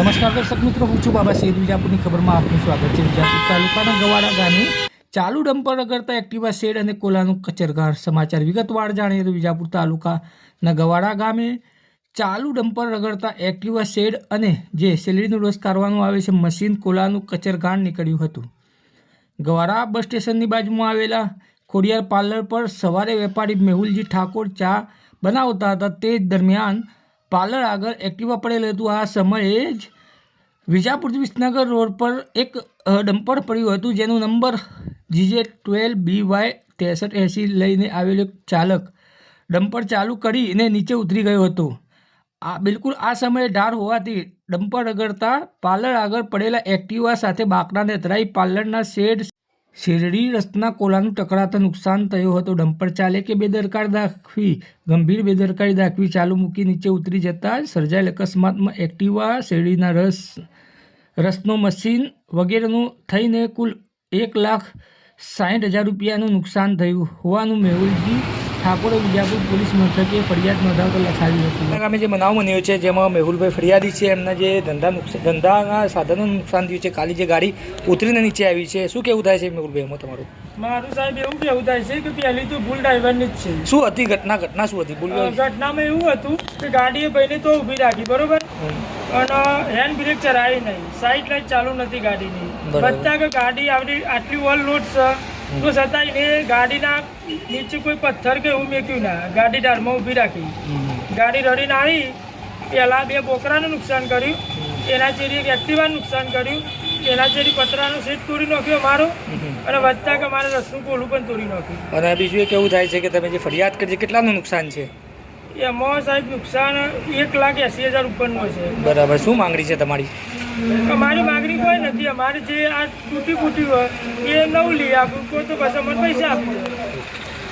નમસ્કાર દર્શક મિત્રો, હું છું બાબા શેર વિજાપુરની ખબરમાં આપનું સ્વાગત છે. વિજાપુર તાલુકાના ગવાડા ગામે ચાલુ ડમ્પર રગડતા એક્ટિવા શેડ અને કોલાનું કચરઘાર સમાચાર વિગતવાર જાણીએ તો વિજાપુર તાલુકાના ગવાડા ગામે ચાલુ ડમ્પર રગડતા એક્ટિવા શેડ અને જે સેલેરીનો રસ કાઢવાનું આવે છે, મશીન કોલાનું કચરઘાણ નીકળ્યું હતું. ગવાડા બસ સ્ટેશનની બાજુમાં આવેલા ખોડિયાર પાર્લર પર સવારે વેપારી મેહુલજી ઠાકોર ચા બનાવતા હતા. તે દરમિયાન પાર્લર આગળ એક્ટિવા પડેલ હતું આ સમયે જ વિજાપુર વિસનગર રોડ પર એક ડમ્પર પડ્યું હતું જેનો number GJ twelve B Y ત્રેસઠ એંસી લઈને આવેલો ચાલક. ડમ્પર ચાલુ કરીને નીચે ઉતરી ગયો હતો. આ, બિલકુલ આ સમયે ઢાર હોવાથી ડમ્પર રગડતા પાર્લર આગળ પડેલા એક્ટિવા સાથે બાકડાને અથડાઈ પાર્લરના શેડ શેરડી રસ્તના કોલાનું ટકરાતા નુકસાન થયું હતું. ડમ્પર ચાલકે બેદરકાર દાખવી, ગંભીર બેદરકારી દાખવી ચાલુ મૂકી નીચે ઉતરી જતા સર્જાયેલ અકસ્માતમાં એક્ટિવા, શેરડીના રસ, રસનો મશીન વગેરેનું થઈને કુલ એક લાખ સાઠ હજાર રૂપિયાનું નુકસાન થયું હોવાનું મેહુલજી ઠાકોરે વિજાપુર પોલીસ મથકે ફરિયાદ નોંધાવતા લખાવ્યું હતું. ગામે જે બનાવ બન્યો છે જેમાં મેહુલભાઈ ફરિયાદી છે એમના જે ધંધા નુકસાન ધંધાના સાધનોનું નુકસાન થયું છે કાલી જે ગાડી ઉતરીને નીચે આવી છે શું કેવું થાય છે મેહુલભાઈ એમાં તમારું? મારું સાહેબ એવું કેવું થાય છે કે પહેલી તો ભૂલ ડ્રાઈવરની જ છે. શું હતી ઘટના ઘટના શું હતી? ભૂલ ઘટનામાં એવું હતું કે ગાડીએ ભાઈને તો ઊભી રાખી બરોબર? અને હેન્ડ બ્રેક ચલાવી નહીં સાઈડ લાઈટ ચાલુ નથી ગાડીની. બધા કે ગાડી આવડી આટલી ઓલ લોડ છે. તો છતાંય એને ગાડીના નીચે કોઈ પથ્થર કે એવું મેક્યું ના. ગાડી ડાળમાં ઊભી રાખી. ગાડી રડીને આવી. પહેલાં બે બોકરાનું નુકસાન કર્યું. એના ચેરી એક એક્ટિવાનું નુકસાન કર્યું. એના ચેરી પતરાનો સીટ તોડી નાખ્યો મારો અને વધતા કે મારે રસનું કોલું પણ તોડી નાખ્યું. અને બીજું એ કેવું થાય છે કે તમે જે ફરિયાદ કરી છે કેટલાનું નુકસાન છે? એમાં સાહેબ નુકસાન એક લાખ એસી હજાર ઉપરનું છે. બરાબર. શું માંગણી છે તમારી? અમારી માગણી કોઈ નથી. અમારી જે આ તૂટી ફૂટી હોય, એ નવું લઈ આપું. કોઈ તો બસ અમને પૈસા આપવું